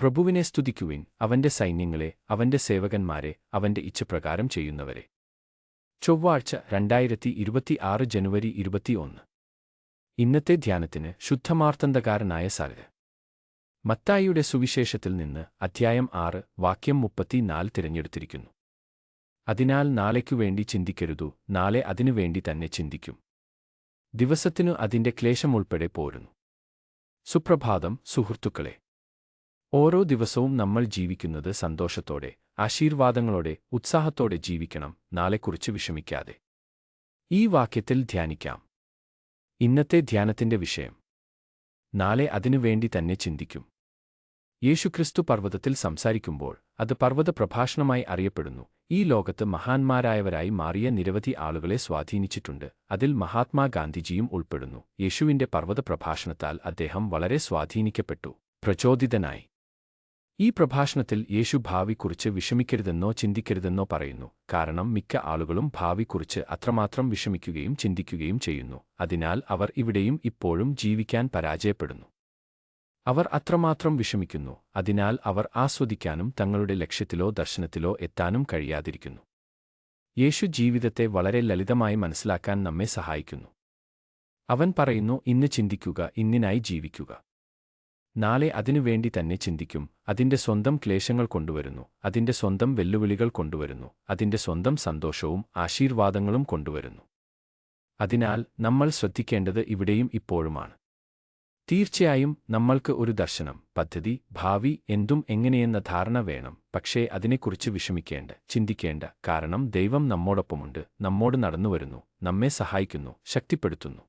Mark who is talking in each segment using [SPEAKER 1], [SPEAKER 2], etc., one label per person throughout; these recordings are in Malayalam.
[SPEAKER 1] പ്രഭുവിനെ സ്തുതിക്കുവിൻ അവന്റെ സൈന്യങ്ങളെ അവന്റെ സേവകന്മാരെ അവന്റെ ഇച്ഛപ്രകാരം ചെയ്യുന്നവരെ. ചൊവ്വാഴ്ച രണ്ടായിരത്തി ഇരുപത്തിയാറ് ജനുവരി ഇരുപത്തിയൊന്ന് ഇന്നത്തെ ധ്യാനത്തിന് ശുദ്ധമാർത്തന്തകാരനായ സാൽ മത്തായിയുടെ സുവിശേഷത്തിൽ നിന്ന് അധ്യായം ആറ് വാക്യം മുപ്പത്തിനാല് തിരഞ്ഞെടുത്തിരിക്കുന്നു. അതിനാൽ നാളേക്കു വേണ്ടി ചിന്തിക്കരുതു നാളെ അതിനുവേണ്ടി തന്നെ ചിന്തിക്കും. ദിവസത്തിനു അതിന്റെ ക്ലേശമുൾപ്പെടെ പോരുന്നു. സുപ്രഭാതം സുഹൃത്തുക്കളെ ഓരോ ദിവസവും നമ്മൾ ജീവിക്കുന്നത് സന്തോഷത്തോടെ ആശീർവാദങ്ങളോടെ ഉത്സാഹത്തോടെ ജീവിക്കണം. നാളെക്കുറിച്ച് വിഷമിക്കാതെ. ഈ വാക്യത്തിൽ ധ്യാനിക്കാം. ഇന്നത്തെ ധ്യാനത്തിന്റെ വിഷയം. നാളെ അതിനുവേണ്ടി തന്നെ ചിന്തിക്കും. യേശുക്രിസ്തു പർവതത്തിൽ സംസാരിക്കുമ്പോൾ അത് പർവത പ്രഭാഷണമായി അറിയപ്പെടുന്നു. ഈ ലോകത്ത് മഹാന്മാരായവരായി മാറിയ നിരവധി ആളുകളെ സ്വാധീനിച്ചിട്ടുണ്ട്. അതിൽ മഹാത്മാഗാന്ധിജിയും ഉൾപ്പെടുന്നു. യേശുവിന്റെ പർവത പ്രഭാഷണത്താൽ അദ്ദേഹം വളരെ സ്വാധീനിക്കപ്പെട്ടു. പ്രചോദിതനായി. ഈ പ്രഭാഷണത്തിൽ യേശു ഭാവിക്കുറിച്ച് വിഷമിക്കരുതെന്നോ ചിന്തിക്കരുതെന്നോ പറയുന്നു. കാരണം മിക്ക ആളുകളും ഭാവിക്കുറിച്ച് അത്രമാത്രം വിഷമിക്കുകയും ചിന്തിക്കുകയും ചെയ്യുന്നു. അതിനാൽ അവർ ഇവിടെയും ഇപ്പോഴും ജീവിക്കാൻ പരാജയപ്പെടുന്നു. അവർ അത്രമാത്രം വിഷമിക്കുന്നു. അതിനാൽ അവർ ആസ്വദിക്കാനും തങ്ങളുടെ ലക്ഷ്യത്തിലോ ദർശനത്തിലോ എത്താനും കഴിയാതിരിക്കുന്നു. യേശു ജീവിതത്തെ വളരെ ലളിതമായി മനസ്സിലാക്കാൻ നമ്മെ സഹായിക്കുന്നു. അവൻ പറയുന്നു ഇന്ന് ചിന്തിക്കുക ഇന്നിനായി ജീവിക്കുക. നാളെ അതിനുവേണ്ടി തന്നെ ചിന്തിക്കും. അതിന്റെ സ്വന്തം ക്ലേശങ്ങൾ കൊണ്ടുവരുന്നു. അതിന്റെ സ്വന്തം വെല്ലുവിളികൾ കൊണ്ടുവരുന്നു. അതിന്റെ സ്വന്തം സന്തോഷവും ആശീർവാദങ്ങളും കൊണ്ടുവരുന്നു. അതിനാൽ നമ്മൾ ശ്രദ്ധിക്കേണ്ടത് ഇവിടെയും ഇപ്പോഴുമാണ്. തീർച്ചയായും നമ്മൾക്ക് ഒരു ദർശനം പദ്ധതി ഭാവി എന്തും എങ്ങനെയെന്ന ധാരണ വേണം. പക്ഷേ അതിനെക്കുറിച്ച് വിഷമിക്കേണ്ട ചിന്തിക്കേണ്ട. കാരണം ദൈവം നമ്മോടൊപ്പമുണ്ട് നമ്മോട് നടന്നുവരുന്നു നമ്മെ സഹായിക്കുന്നു ശക്തിപ്പെടുത്തുന്നു.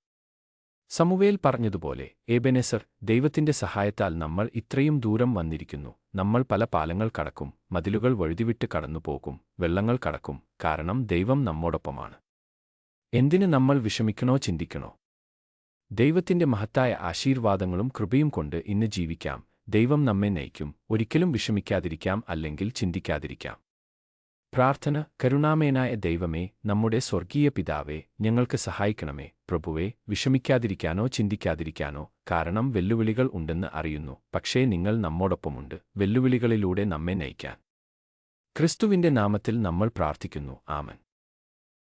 [SPEAKER 1] സമുവേൽ പറഞ്ഞതുപോലെ ഏബനെസർ ദൈവത്തിന്റെ സഹായത്താൽ നമ്മൾ ഇത്രയും ദൂരം വന്നിരിക്കുന്നു. നമ്മൾ പല പാലങ്ങൾ കടക്കും മതിലുകൾ വഴുതിവിട്ട് കടന്നുപോകും വെള്ളങ്ങൾ കടക്കും കാരണം ദൈവം നമ്മോടൊപ്പമാണ്. എന്തിന് നമ്മൾ വിഷമിക്കണോ ചിന്തിക്കണോ? ദൈവത്തിന്റെ മഹത്തായ ആശീർവാദങ്ങളും കൃപയും കൊണ്ട് ഇന്ന് ജീവിക്കാം. ദൈവം നമ്മെ നയിക്കും. ഒരിക്കലും വിഷമിക്കാതിരിക്കാം അല്ലെങ്കിൽ ചിന്തിക്കാതിരിക്കാം. പ്രാർത്ഥന കരുണാമേനായ ദൈവമേ നമ്മുടെ സ്വർഗീയ പിതാവേ ഞങ്ങൾക്ക് സഹായിക്കണമേ. പ്രഭുവേ വിഷമിക്കാതിരിക്കാനോ ചിന്തിക്കാതിരിക്കാനോ കാരണം വെല്ലുവിളികൾ ഉണ്ടെന്ന് അറിയുന്നു. പക്ഷേ നിങ്ങൾ നമ്മോടൊപ്പമുണ്ട്. വെല്ലുവിളികളിലൂടെ നമ്മെ നയിക്കാൻ. ക്രിസ്തുവിന്റെ നാമത്തിൽ നമ്മൾ പ്രാർത്ഥിക്കുന്നു. ആമൻ.